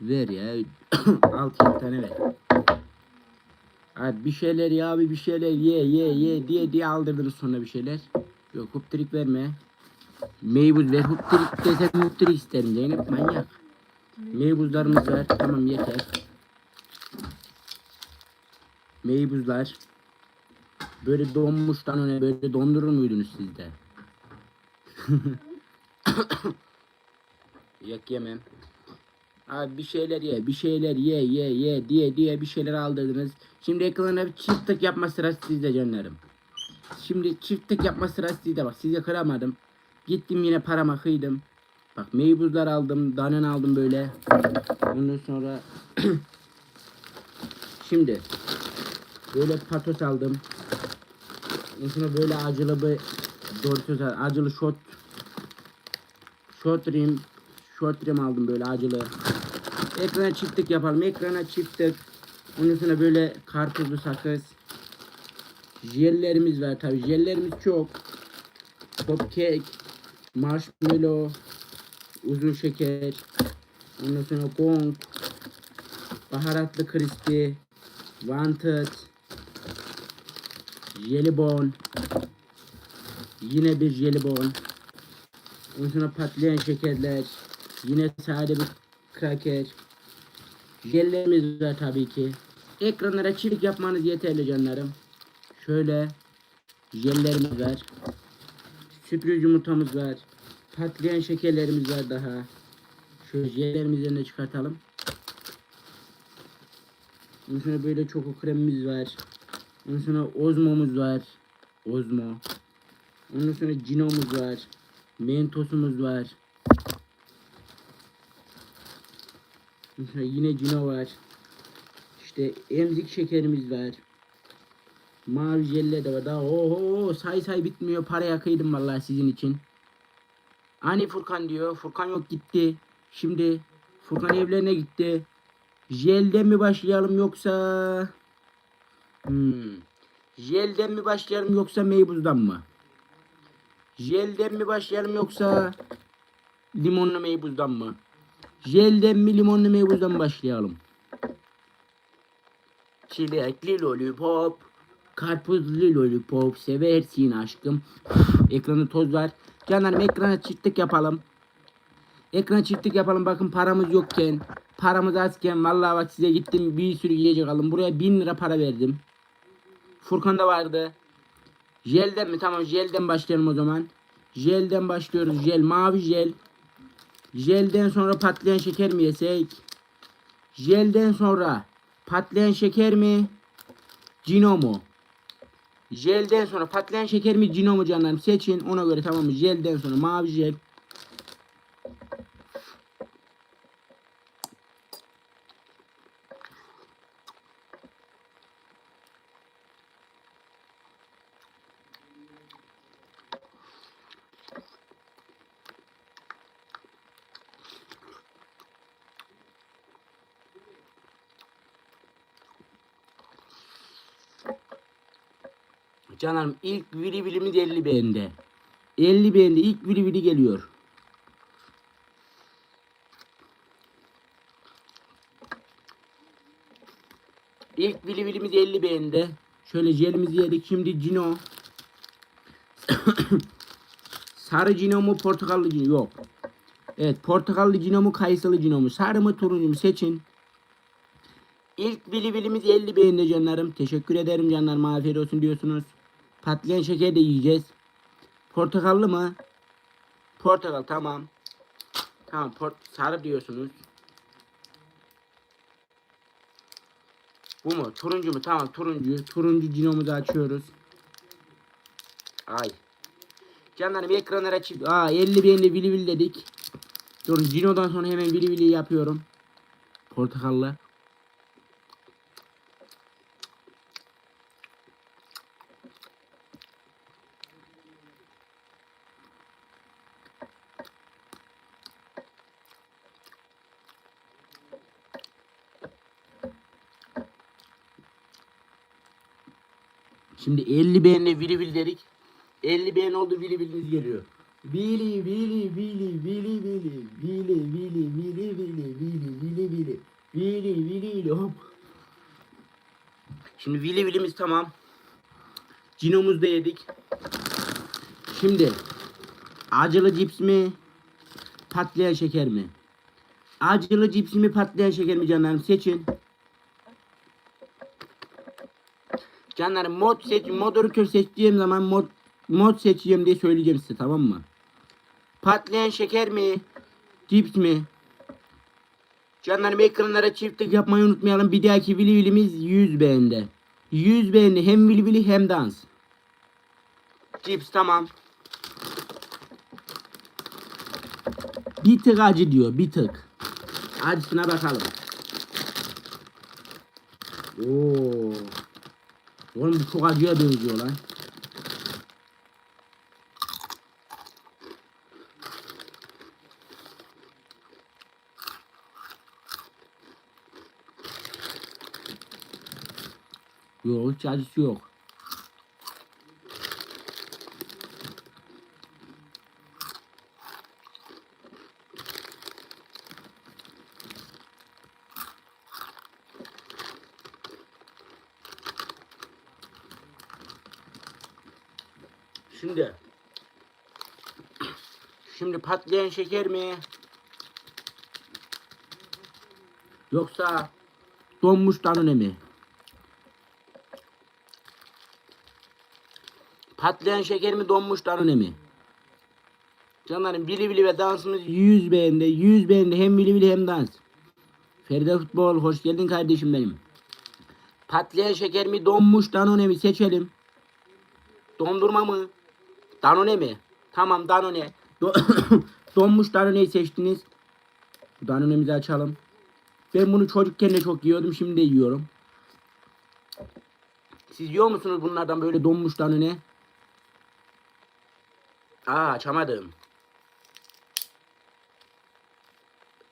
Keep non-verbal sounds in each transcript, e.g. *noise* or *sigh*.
Ver ya. *coughs* 6 tane ver. Abi bir şeyler ya abi bir şeyler ye ye ye diye diye aldırdınız sonra bir şeyler. Yok huptrik verme. Meybuz ver huptrik desem huptrik isterim Zeynep manyak. Meybuzlarımız var tamam yeter. Meybuzlar. Böyle donmuştan öne böyle dondurur muydunuz siz de? *coughs* Yok yemem. Abi bir şeyler ye, bir şeyler ye, ye, ye diye diye bir şeyler aldırdınız. Şimdi ekrana bir çift tık yapma sırası sizde canlarım. Şimdi çift tık yapma sırası sizde bak size kıramadım. Gittim yine parama kıydım. Bak meybuzlar aldım, danen aldım böyle. Ondan sonra *clears throat* şimdi böyle patos aldım. Sonra böyle acılı bir Doritos acılı shot short rim short rim aldım böyle acılı. Ekrana çiftlik yapalım. Ekrana çiftlik. Ondan sonra böyle karpuzlu sakız. Jellerimiz var tabi. Jellerimiz çok. Pop cake, marshmallow, uzun şeker, ondan sonra gong, baharatlı crispy, wanted, jelibon, yine bir jelibon, ondan sonra patlayan şekerler, yine sade bir kraker, jellerimiz var tabii ki. Ekranlara çilik yapmanız yeterli canlarım. Şöyle jellerimiz var. Sürpriz yumurtamız var. Patlayan şekerlerimiz var daha. Şöyle jellerimizden de çıkartalım. Ondan sonra böyle çoko kremimiz var. Ondan sonra ozmomuz var. Ozmo. Ondan sonra cinomuz var. Mentosumuz var. Sonra yine cino var. İşte emzik şekerimiz var. Mavi jelle de var. Daha oho say say bitmiyor. Paraya kıydım vallahi sizin için. Hani Furkan diyor. Furkan yok gitti. Şimdi Furkan evlerine gitti. Jelden mi başlayalım yoksa hmm. Jelden mi başlayalım yoksa meybuzdan mı? Jelden mi başlayalım yoksa limonlu meybuzdan mı? Jelden mi limonlu meybuzdan mı başlayalım? Çilekli lollipop, karpuzlu lollipop seversin aşkım. *sighs* Ekranı toz var. Canlarım ekrana çiftlik yapalım. Ekran çiftlik yapalım bakın paramız yokken. Paramız azken vallahi bak size gittim bir sürü yiyecek aldım. Buraya bin lira para verdim. Furkan'da vardı. Jelden mi? Tamam jelden başlayalım o zaman. Jelden başlıyoruz. Jel mavi jel. Jelden sonra patlayan şeker mi yesek? Jelden sonra patlayan şeker mi? Cino mu? Jelden sonra patlayan şeker mi Cino mu canlarım seçin ona göre tamam mı? Jelden sonra mavi jel. Canlarım ilk vili vilimiz 50 beğendi. 50 beğendi ilk vili vili geliyor. İlk vili vilimiz 50 beğendi. Şöyle jelimizi yedik. Şimdi Cino. *coughs* Sarı Cino mu portakallı Cino? Yok. Evet portakallı Cino mu kayısılı Cino mu? Sarı mı turuncu mu? Seçin. İlk bili bilimiz 50 beğendi canlarım. Teşekkür ederim canlarım. Afiyet olsun diyorsunuz. Patlayan şeker de yiyeceğiz. Portakallı mı? Portakal tamam. Tamam port sarı diyorsunuz. Bu mu? Turuncu mu? Tamam turuncu. Turuncu cinomuzu açıyoruz. Ay. Canlarım ekranları açıp Aa 50 beğendi vili vili dedik. Dur cinodan sonra hemen vili vili yapıyorum. Portakallı. Şimdi 50 beğenle vili vili dedik. 50 beğen oldu vili viliniz geliyor. Vili vili vili vili vili vili vili vili vili vili vili vili vili vili vili hop. Şimdi vili vilimiz tamam. Cinomuz da yedik. Şimdi acılı cips mi? Patlayan şeker mi? Acılı cips mi patlayan şeker mi canlarım seçin. Canlarım mod seç moderatör seçtiğim zaman mod mod seçeceğim diye söyleyeceğim size tamam mı? Patlayan şeker mi? Cips mi? Canlarım ekranlara çift tık yapmayı unutmayalım. Bir dahaki vili vilimiz 100 beğendi. 100 beğendi hem vili hem dans. Cips tamam. Bir tık acı diyor bir tık. Acısına bakalım. Oo. Oğlum bu çok acıya benziyor lan. Yok hiç acısı yok. Şimdi Şimdi patlayan şeker mi? Yoksa donmuş danone mi? Patlayan şeker mi donmuş danone mi? Canlarım bili bili ve dansımız 100 beğendi. 100 beğendi. Hem bili bili hem dans. Feride Futbol hoş geldin kardeşim benim. Patlayan şeker mi donmuş danone mi seçelim. Dondurma mı? Danone mi? Tamam Danone. *coughs* *coughs* Do- Donmuş Danone'yi seçtiniz. Danone'mizi açalım. Ben bunu çocukken de çok yiyordum. Şimdi de yiyorum. Siz yiyor musunuz bunlardan böyle donmuş Danone? Aa açamadım.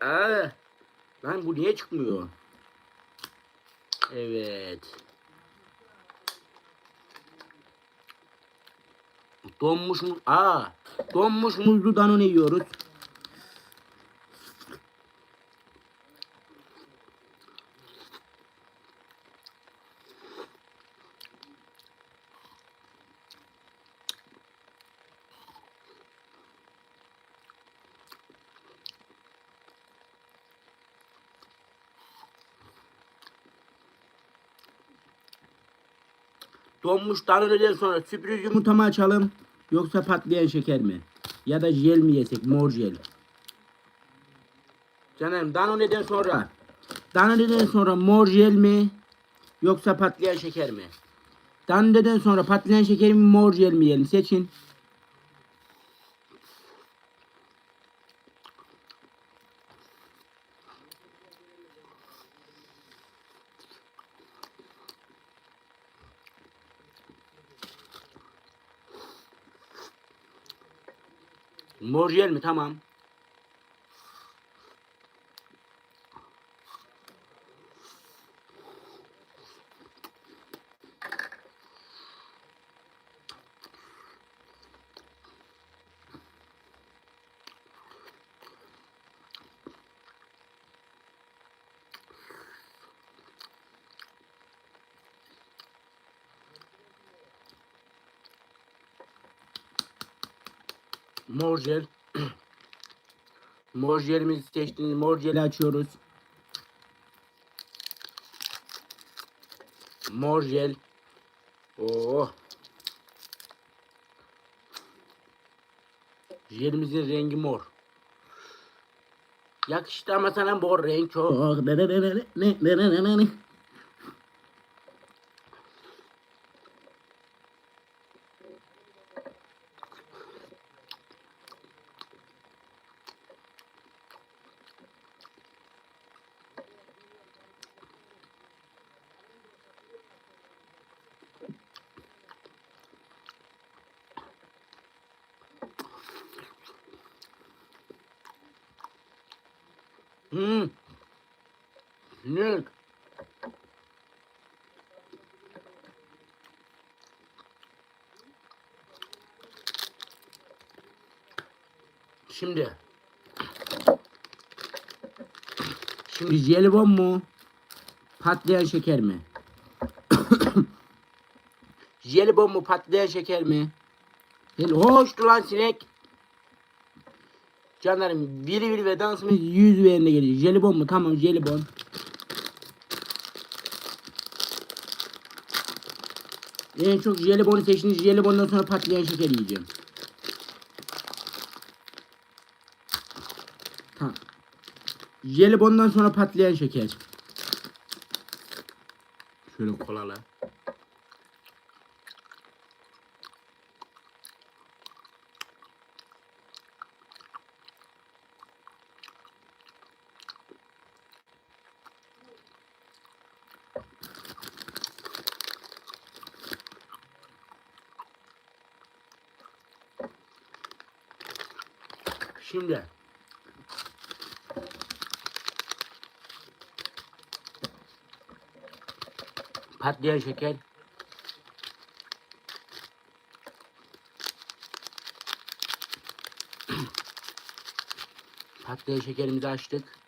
Aa, lan bu niye çıkmıyor? Evet. Donmuş mu? Aa, donmuş muzlu danone yiyoruz. Donmuş danoneden sonra sürpriz yumurta mı açalım? Yoksa patlayan şeker mi? Ya da jel mi yesek? Mor jel. Canım Danone'den sonra Danone'den sonra mor jel mi? Yoksa patlayan şeker mi? Danone'den sonra patlayan şeker mi mor jel mi yiyelim? Seçin. Mor jel mi? Tamam. Mor jel. *clears throat* mor jelimizi seçtiniz. Mor jeli açıyoruz. Mor jel. Oo. Jelimizin rengi mor. Yakıştı ama sana mor renk çok. Hmm. Ne? Şimdi. Şimdi jelibon mu? Patlayan şeker mi? *coughs* Jelibon mu patlayan şeker mi? Hoştu lan sinek. Canlarım vili vili ve dansımız 100 üzerinde geliyor. Jelibon mu? Tamam jelibon. En çok jelibonu seçtiniz. Jelibondan sonra patlayan şeker yiyeceğim. Tamam. Jelibondan sonra patlayan şeker. Şöyle kolalı. Şimdi patlayan şeker *clears throat* patlayan şekerimizi açtık.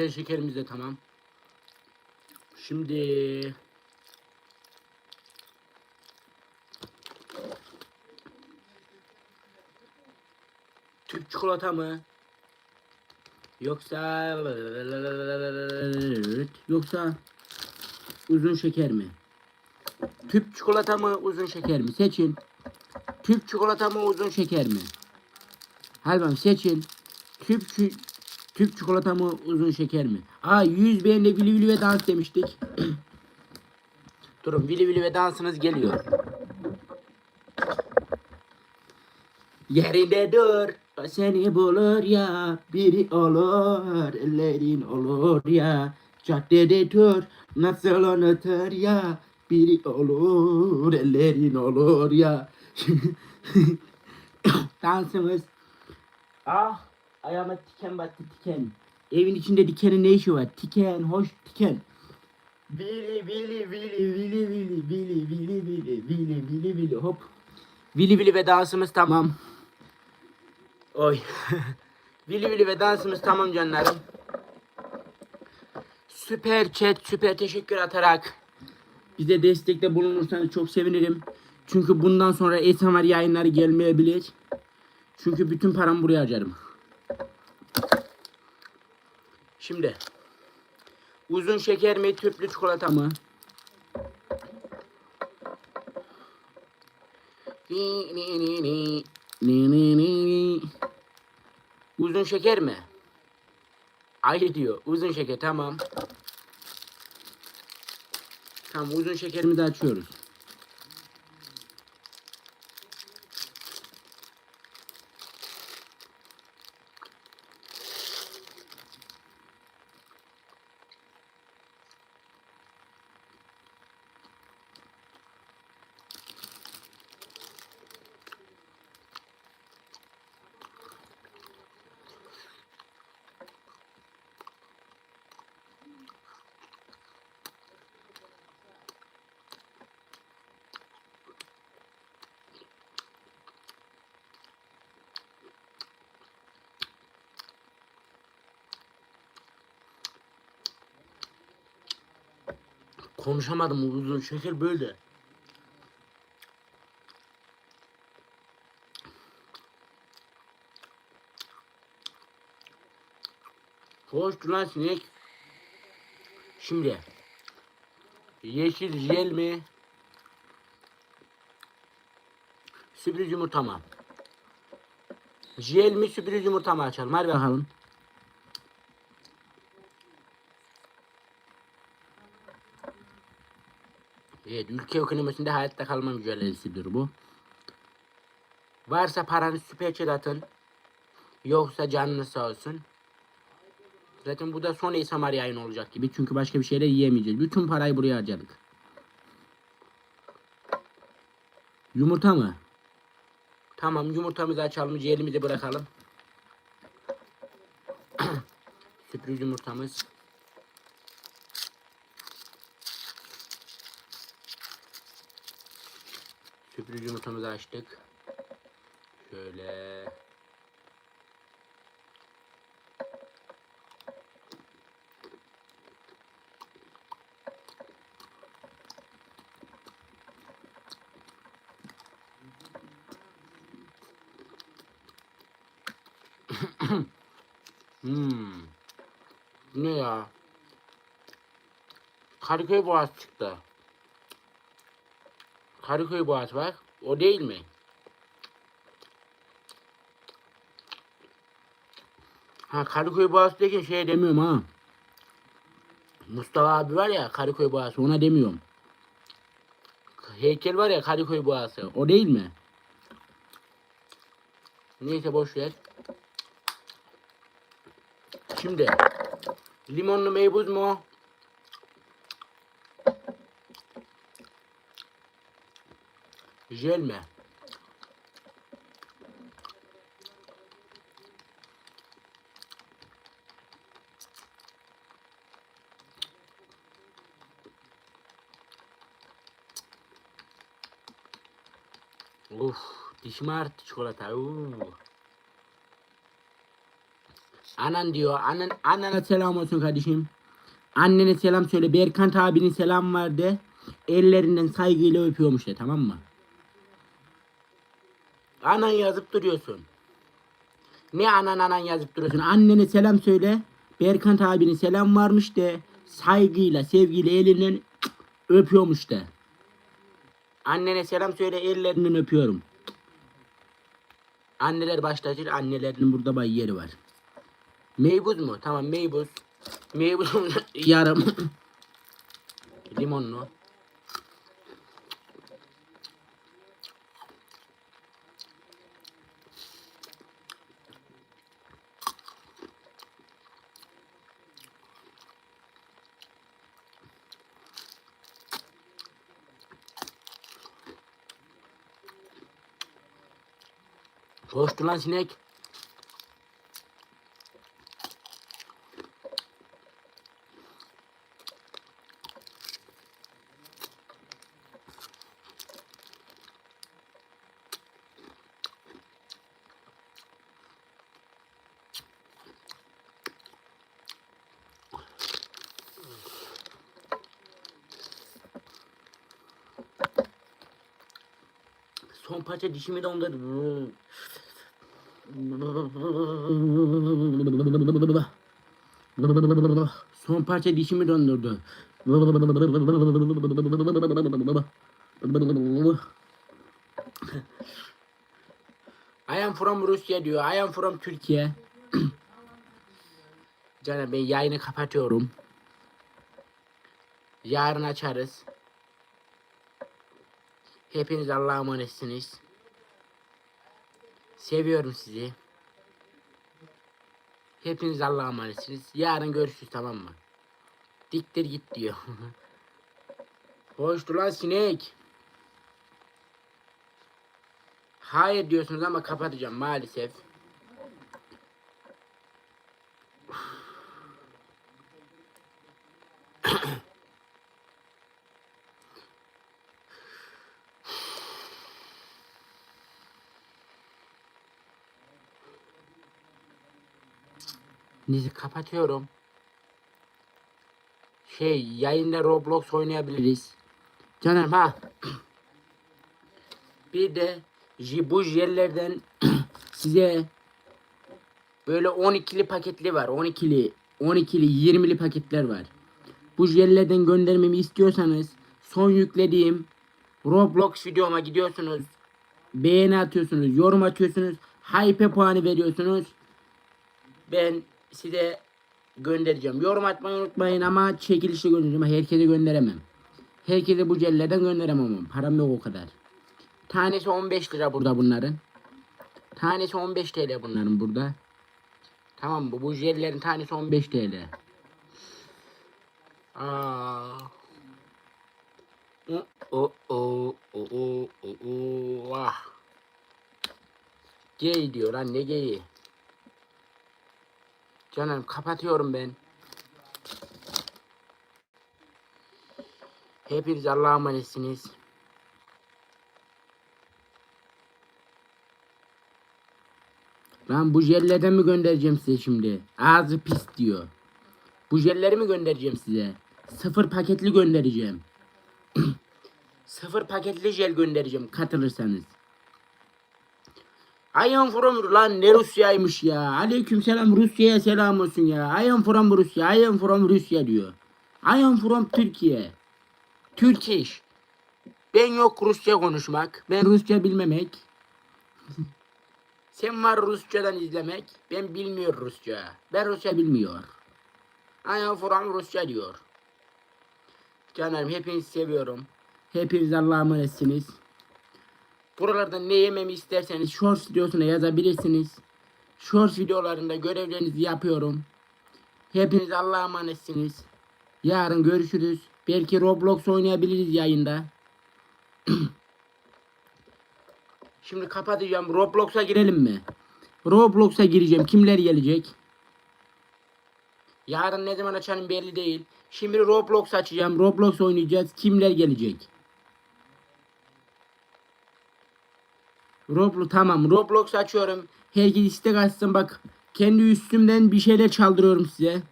Patlayan şekerimiz de tamam. Şimdi Türk çikolata mı? Yoksa yoksa uzun şeker mi? Tüp çikolata mı uzun şeker mi? Seçin. Tüp çikolata mı uzun şeker mi? Halbam seçin. Tüp Tüp çikolata mı uzun şeker mi? Aa 100 beğenle vili vili ve dans demiştik. *clears throat* Durun vili vili ve dansınız geliyor. Yerinde dur. Seni bulur ya. Biri olur. Ellerin olur ya. Caddede dur. Nasıl unutur ya. Biri olur. Ellerin olur ya. *laughs* Dansımız. Ah ayağıma tiken battı tiken. Evin içinde dikenin ne işi var? Tiken, hoş tiken. Vili vili vili vili vili vili vili vili vili vili vili hop. Vili vili ve dansımız tamam. Oy. vili vili ve dansımız tamam canlarım. Süper chat, süper teşekkür atarak bize destekte bulunursanız çok sevinirim. Çünkü bundan sonra ASMR yayınları gelmeyebilir. Çünkü bütün paramı buraya harcarım. Şimdi uzun şeker mi tüplü çikolata mı? Ni, ni, ni, ni. Ni, ni, ni. Uzun şeker mi? Hayır diyor. Uzun şeker tamam. Tamam uzun şekerimizi açıyoruz. Konuşamadım uzun şeker böyle. Hoştu lan sinek. Şimdi. Yeşil jel mi? Sürpriz yumurta mı? Jel mi sürpriz yumurta mı açalım? Hadi bakalım. Evet, ülke ekonomisinde hayatta kalma mücadelesidir bu. Varsa paranız süper atın. Yoksa canınız sağ olsun. Zaten bu da son ASMR yayın olacak gibi. Çünkü başka bir şeyler yiyemeyeceğiz. Bütün parayı buraya harcadık. Yumurta mı? Tamam yumurtamızı açalım. Ciğerimizi bırakalım. *coughs* Sürpriz yumurtamız. Sürpriz yumurtamızı açtık. Şöyle. *laughs* hmm. Ne ya? Kadıköy Boğaz çıktı. Kadıköy Boğaz bak. O değil mi? Ha Kadıköy Boğaz derken şey demiyorum ha. Mustafa abi var ya Kadıköy Boğazı ona demiyorum. Heykel var ya Kadıköy Boğazı o değil mi? Neyse boş ver. Şimdi limonlu meybuz mu? Jel mi? Uf, dişim ağrıttı çikolata. Uu. Anan diyor. Anan, annene selam olsun kardeşim. Annene selam söyle. Berkant abinin selam var de. Ellerinden saygıyla öpüyormuş de tamam mı? Anan yazıp duruyorsun. Ne anan anan yazıp duruyorsun? Annene selam söyle. Berkant abinin selam varmış de. Saygıyla, sevgiyle elinden öpüyormuş de. Annene selam söyle ellerinden öpüyorum. Anneler başlatır. Annelerin burada bay yeri var. Meybuz mu? Tamam meybuz. Meybuz *laughs* yarım. *laughs* Limonlu. Hoştu lan sinek. Son parça dişimi dondurdu. Son parça dişimi dondurdu. I am from Rusya diyor. I am from Türkiye. *clears throat* Canım ben yayını kapatıyorum. Yarın açarız. Hepiniz Allah'a emanetsiniz. Seviyorum sizi. Hepiniz Allah'a emanetsiniz. Yarın görüşürüz tamam mı? Diktir git diyor. *laughs* Hoştu lan sinek. Hayır diyorsunuz ama kapatacağım maalesef. Neyse kapatıyorum. Şey yayında Roblox oynayabiliriz. Canım ha. *clears throat* Bir de bu jellerden *clears throat* size böyle 12'li paketli var. 12'li, 12'li, 20'li paketler var. Bu jellerden göndermemi istiyorsanız son yüklediğim Roblox videoma gidiyorsunuz. Beğeni atıyorsunuz, yorum atıyorsunuz, hype puanı veriyorsunuz. Ben size göndereceğim. Yorum atmayı unutmayın ama çekilişle göndereceğim. Herkese gönderemem. Herkese bu cellerden gönderemem. Param yok o kadar. Tanesi 15 lira burada bunların. Tanesi 15 TL bunların burada. Tamam mı? Bu jellerin tanesi 15 TL. Aa. O o o o o o ah. Gay diyor lan ne geyi? Canım kapatıyorum ben. Hepiniz Allah'a emanetsiniz. Lan bu jellerden mi göndereceğim size şimdi? Ağzı pis diyor. Bu jelleri mi göndereceğim size? Sıfır paketli göndereceğim. *clears throat* Sıfır paketli jel göndereceğim katılırsanız. I am from lan ne Rusya'ymış ya. Aleykümselam Rusya'ya selam olsun ya. I am from Rusya. I am from Rusya diyor. I am from Türkiye. Turkish. Ben yok Rusça konuşmak. Ben Rusça bilmemek. Sen var Rusçadan izlemek. Ben bilmiyor Rusça. Ben Rusça bilmiyor. I am from Rusya diyor. Canlarım hepinizi seviyorum. Hepiniz Allah'a emanetsiniz. Buralarda ne yememi isterseniz shorts videosuna yazabilirsiniz. Shorts videolarında görevlerinizi yapıyorum. Hepiniz Allah'a emanetsiniz. Yarın görüşürüz. Belki Roblox oynayabiliriz yayında. *clears throat* Şimdi kapatacağım. Roblox'a girelim mi? Roblox'a gireceğim. Kimler gelecek? Yarın ne zaman açarım belli değil. Şimdi Roblox açacağım. Roblox oynayacağız. Kimler gelecek? Roblox tamam. Roblox açıyorum. Herkes istek açsın bak. Kendi üstümden bir şeyler çaldırıyorum size.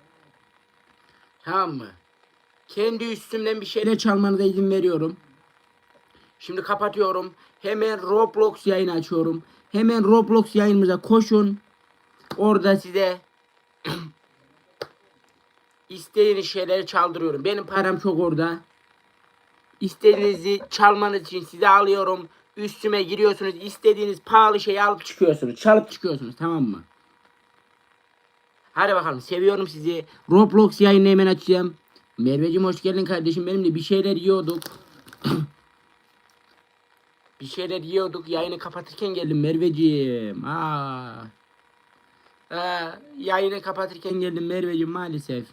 Tamam mı? Kendi üstümden bir şeyler çalmanıza izin veriyorum. Şimdi kapatıyorum. Hemen Roblox yayını açıyorum. Hemen Roblox yayınımıza koşun. Orada size *clears throat* istediğiniz şeyleri çaldırıyorum. Benim param çok orada. İstediğinizi çalmanız için size alıyorum. Üstüme giriyorsunuz. istediğiniz pahalı şeyi alıp çıkıyorsunuz. Çalıp çıkıyorsunuz tamam mı? Hadi bakalım seviyorum sizi. Roblox yayını hemen açacağım. Merveciğim hoş geldin kardeşim. Benimle bir şeyler yiyorduk. *clears throat* bir şeyler yiyorduk. Yayını kapatırken geldim Merveciğim. Aa. Aa, yayını kapatırken geldim Merveciğim maalesef.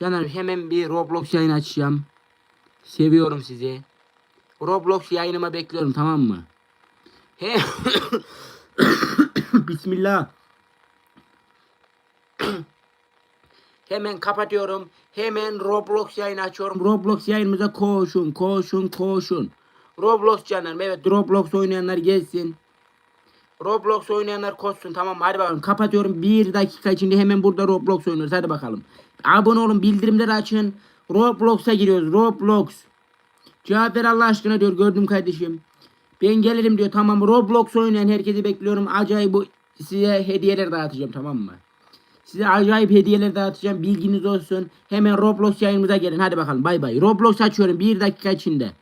Canım hemen bir Roblox yayın açacağım. Seviyorum sizi. Roblox yayınıma bekliyorum tamam mı? He *coughs* Bismillah. Hemen kapatıyorum. Hemen Roblox yayını açıyorum. Roblox yayınımıza koşun, koşun, koşun. Roblox canlarım. Evet Roblox oynayanlar gelsin. Roblox oynayanlar koşsun tamam? Hadi bakalım kapatıyorum. Bir dakika içinde hemen burada Roblox oynuyoruz. Hadi bakalım. Abone olun bildirimleri açın. Roblox'a giriyoruz. Roblox. Cevap ver Allah aşkına diyor gördüm kardeşim. Ben gelirim diyor tamam Roblox oynayan herkesi bekliyorum. Acayip bu size hediyeler dağıtacağım tamam mı? Size acayip hediyeler dağıtacağım. Bilginiz olsun. Hemen Roblox yayınımıza gelin. Hadi bakalım bay bay. Roblox açıyorum bir dakika içinde.